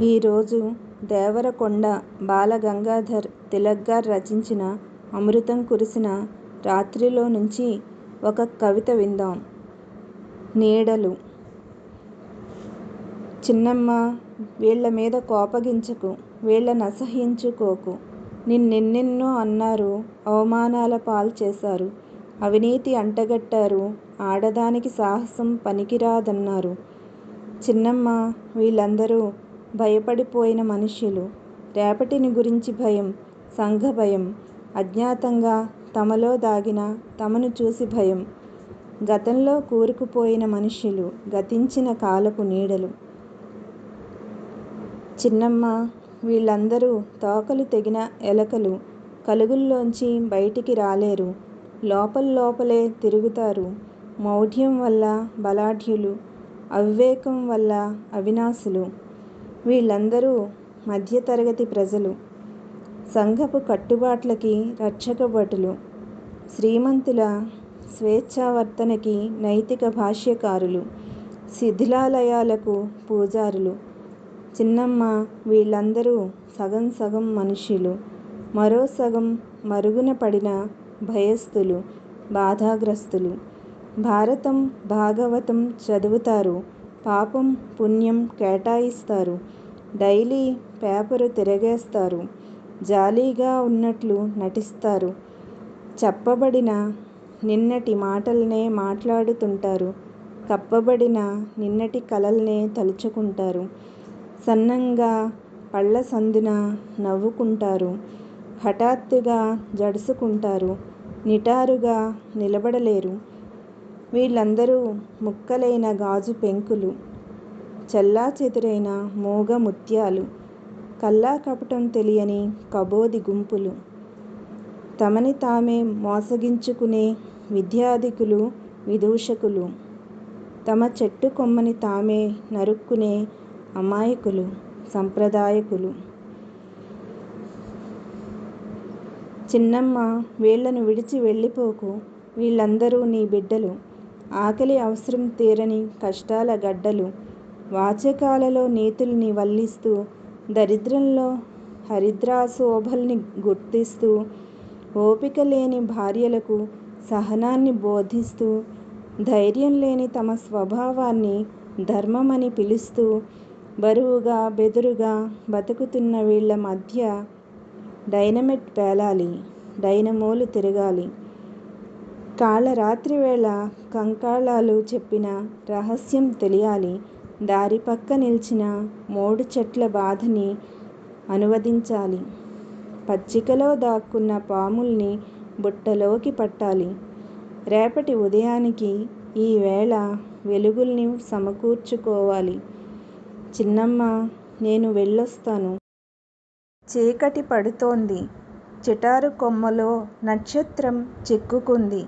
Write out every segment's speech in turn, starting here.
ఈరోజు దేవరకొండ బాలగంగాధర్ తిలక్ రచించిన 'అమృతం కురిసిన రాత్రి'లో నుంచి ఒక కవిత విందాం. నీడలు చిన్నమ్మా! వీళ్ళమీద కోపగించకు. వీళ్ళనసహ్యించుకోకు. నిన్నెన్నెన్నో అన్నారు. అవమానాల పాల్చేశారు. అవినీతి అంటగట్టారు. ఆడదానికి సాహసం పనికిరాదన్నారు. చిన్నమ్మా! వీళ్ళందరూ భయపడిపోయిన మనుష్యులు. రేపటిని గురించి భయం. సంఘభయం. అజ్ఞాతంగా తమలో దాగిన తమను చూసి భయం. గతంలో కూరుకుపోయిన మనుష్యులు. గతించిన కాలపు నీడలు. చిన్నమ్మా! వీళ్ళందరూ తోకలు తెగిన ఎలకలు. కలుగుల్లోంచి బయటికి రాలేరు. లోపల్లోపలే తిరుగుతారు. మౌఢ్యం వల్ల బలాఢ్యులు. అవివేకం వల్ల అవినాశులు. వీళ్ళందరూ మధ్యతరగతి ప్రజలు. సంఘపు కట్టుబాట్లకి రక్షకభటులు. శ్రీమంతుల స్వేచ్ఛావర్తనకి నైతిక భాష్యకారులు. శిథిలాలయాలకు పూజారులు. చిన్నమ్మ వీళ్ళందరూ సగం సగం మనుషులు మరో సగం మరుగున పడిన భయస్థులు. బాధాగ్రస్తులు. భారతం భాగవతం చదువుతారు. పాపం పుణ్యం కేటాయిస్తారు. డైలీ పేపరు తిరగేస్తారు. జాలీగా ఉన్నట్లు నటిస్తారు. చెప్పబడిన నిన్నటి మాటల్నే మాట్లాడుతుంటారు. కప్పబడిన నిన్నటి కలల్నే తలుచుకుంటారు. సన్నంగా పళ్ళసందున నవ్వుకుంటారు. హఠాత్తుగా జడుసుకుంటారు. నిటారుగా నిలబడలేరు. వీళ్ళందరూ ముక్కలైన గాజు పెంకులు. చెల్లాచెదురైన మూగ ముత్యాలు. కల్లాకపటం తెలియని కబోది గుంపులు. తమని తామే మోసగించుకునే విద్యాధికులు విదూషకులు. తమ చెట్టు కొమ్మని తామే నరుక్కునే అమాయకులు. సంప్రదాయకులు. చిన్నమ్మా! వీళ్ళను విడిచి వెళ్ళిపోకు. వీళ్ళందరూ నీ బిడ్డలు. ఆకలి అవసరం తీరని కష్టాల గడ్డలు. వాచకాలలో నీతుల్ని వల్లిస్తూ, దరిద్రంలో హరిద్రాశోభల్ని గుర్తిస్తూ, ఓపిక లేని భార్యలకు సహనాన్ని బోధిస్తూ, ధైర్యం లేని తమ స్వభావాన్ని ధర్మమని పిలుస్తూ, బరువుగా బెదురుగా బతుకుతున్న వీళ్ళ మధ్య డైనమైట్ పేలాలి. డైనమోలు తిరగాలి. కాళరాత్రివేళ కంకాళాలు చెప్పిన రహస్యం తెలియాలి. దారిపక్క నిల్చిన మోడుచెట్ల బాధని అనువదించాలి. పచ్చికలో దాక్కున్న పాముల్ని బుట్టలోకి పట్టాలి. రేపటి ఉదయానికి ఈ వేళ వెలుగుల్ని సమకూర్చుకోవాలి. చిన్నమ్మా! నేను వెళ్ళొస్తాను. చీకటి పడుతోంది. చిటారుకొమ్మలో నక్షత్రం చిక్కుకుంది.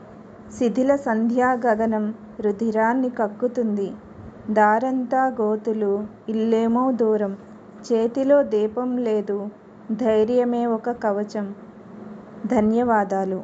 శిథిల సంధ్యాగగనం రుధిరాన్ని కక్కుతుంది. దారంతా గోతులు. ఇల్లేమో దూరం. చేతిలో దీపం లేదు. ధైర్యమే ఒక కవచం. ధన్యవాదాలు